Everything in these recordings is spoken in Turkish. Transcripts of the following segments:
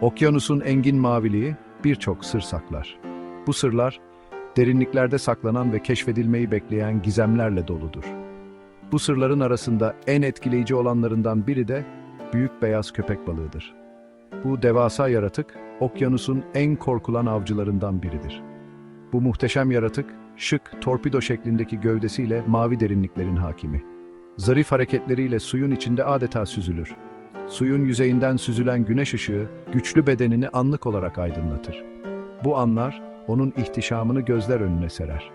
Okyanusun engin maviliği birçok sır saklar. Bu sırlar, derinliklerde saklanan ve keşfedilmeyi bekleyen gizemlerle doludur. Bu sırların arasında en etkileyici olanlarından biri de büyük beyaz köpek balığıdır. Bu devasa yaratık, okyanusun en korkulan avcılarından biridir. Bu muhteşem yaratık, şık, torpido şeklindeki gövdesiyle mavi derinliklerin hakimi. Zarif hareketleriyle suyun içinde adeta süzülür. Suyun yüzeyinden süzülen güneş ışığı, güçlü bedenini anlık olarak aydınlatır. Bu anlar, onun ihtişamını gözler önüne serer.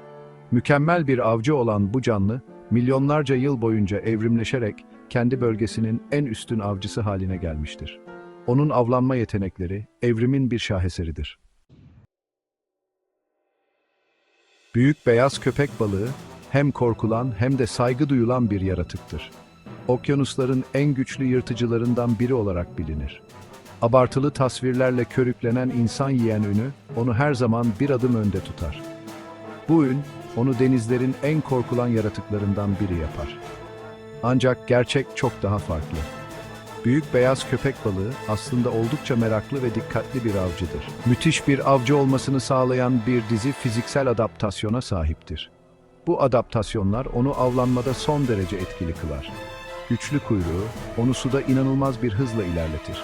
Mükemmel bir avcı olan bu canlı, milyonlarca yıl boyunca evrimleşerek kendi bölgesinin en üstün avcısı haline gelmiştir. Onun avlanma yetenekleri, evrimin bir şaheseridir. Büyük beyaz köpek balığı hem korkulan hem de saygı duyulan bir yaratıktır. Okyanusların en güçlü yırtıcılarından biri olarak bilinir. Abartılı tasvirlerle körüklenen insan yiyen ünü onu her zaman bir adım önde tutar. Bu ün onu denizlerin en korkulan yaratıklarından biri yapar. Ancak gerçek çok daha farklı. Büyük beyaz köpek balığı aslında oldukça meraklı ve dikkatli bir avcıdır. Müthiş bir avcı olmasını sağlayan bir dizi fiziksel adaptasyona sahiptir. Bu adaptasyonlar onu avlanmada son derece etkili kılar. Güçlü kuyruğu onu suda inanılmaz bir hızla ilerletir.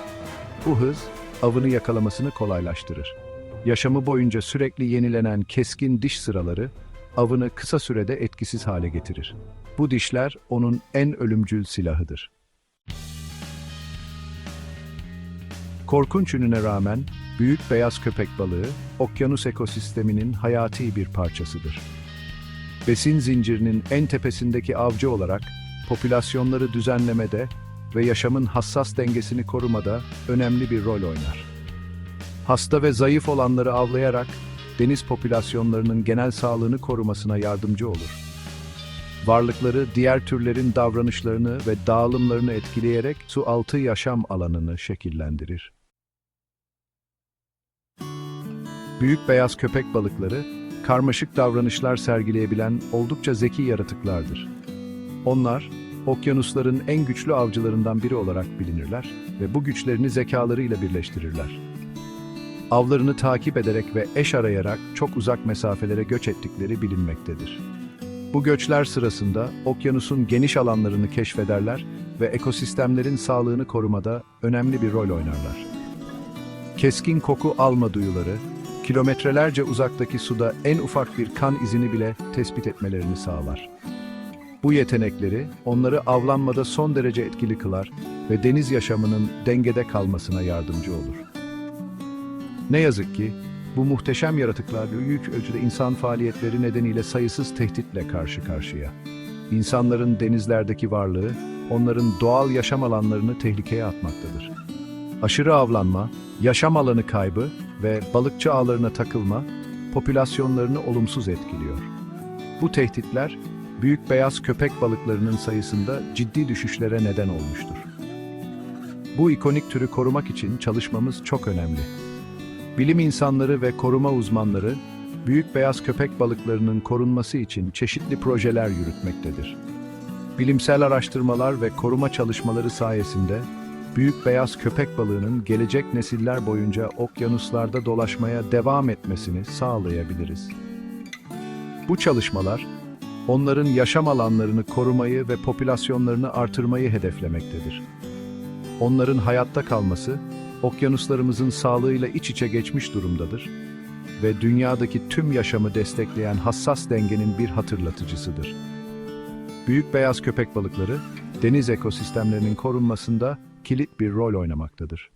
Bu hız avını yakalamasını kolaylaştırır. Yaşamı boyunca sürekli yenilenen keskin diş sıraları avını kısa sürede etkisiz hale getirir. Bu dişler onun en ölümcül silahıdır. Korkunç ününe rağmen büyük beyaz köpek balığı okyanus ekosisteminin hayati bir parçasıdır. Besin zincirinin en tepesindeki avcı olarak popülasyonları düzenlemede ve yaşamın hassas dengesini korumada önemli bir rol oynar. Hasta ve zayıf olanları avlayarak deniz popülasyonlarının genel sağlığını korumasına yardımcı olur. Varlıkları diğer türlerin davranışlarını ve dağılımlarını etkileyerek su altı yaşam alanını şekillendirir. Büyük beyaz köpek balıkları, karmaşık davranışlar sergileyebilen oldukça zeki yaratıklardır. Onlar, okyanusların en güçlü avcılarından biri olarak bilinirler ve bu güçlerini zekalarıyla birleştirirler. Avlarını takip ederek ve eş arayarak çok uzak mesafelere göç ettikleri bilinmektedir. Bu göçler sırasında okyanusun geniş alanlarını keşfederler ve ekosistemlerin sağlığını korumada önemli bir rol oynarlar. Keskin koku alma duyuları, kilometrelerce uzaktaki suda en ufak bir kan izini bile tespit etmelerini sağlar. Bu yetenekleri onları avlanmada son derece etkili kılar ve deniz yaşamının dengede kalmasına yardımcı olur. Ne yazık ki bu muhteşem yaratıklar büyük ölçüde insan faaliyetleri nedeniyle sayısız tehditle karşı karşıya. İnsanların denizlerdeki varlığı onların doğal yaşam alanlarını tehlikeye atmaktadır. Aşırı avlanma, yaşam alanı kaybı ve balıkçı ağlarına takılma popülasyonlarını olumsuz etkiliyor. Bu tehditler büyük beyaz köpek balıklarının sayısında ciddi düşüşlere neden olmuştur. Bu ikonik türü korumak için çalışmamız çok önemli. Bilim insanları ve koruma uzmanları büyük beyaz köpek balıklarının korunması için çeşitli projeler yürütmektedir. Bilimsel araştırmalar ve koruma çalışmaları sayesinde büyük beyaz köpek balığının gelecek nesiller boyunca okyanuslarda dolaşmaya devam etmesini sağlayabiliriz. Bu çalışmalar onların yaşam alanlarını korumayı ve popülasyonlarını artırmayı hedeflemektedir. Onların hayatta kalması okyanuslarımızın sağlığıyla iç içe geçmiş durumdadır ve dünyadaki tüm yaşamı destekleyen hassas dengenin bir hatırlatıcısıdır. Büyük beyaz köpek balıkları deniz ekosistemlerinin korunmasında kilit bir rol oynamaktadır.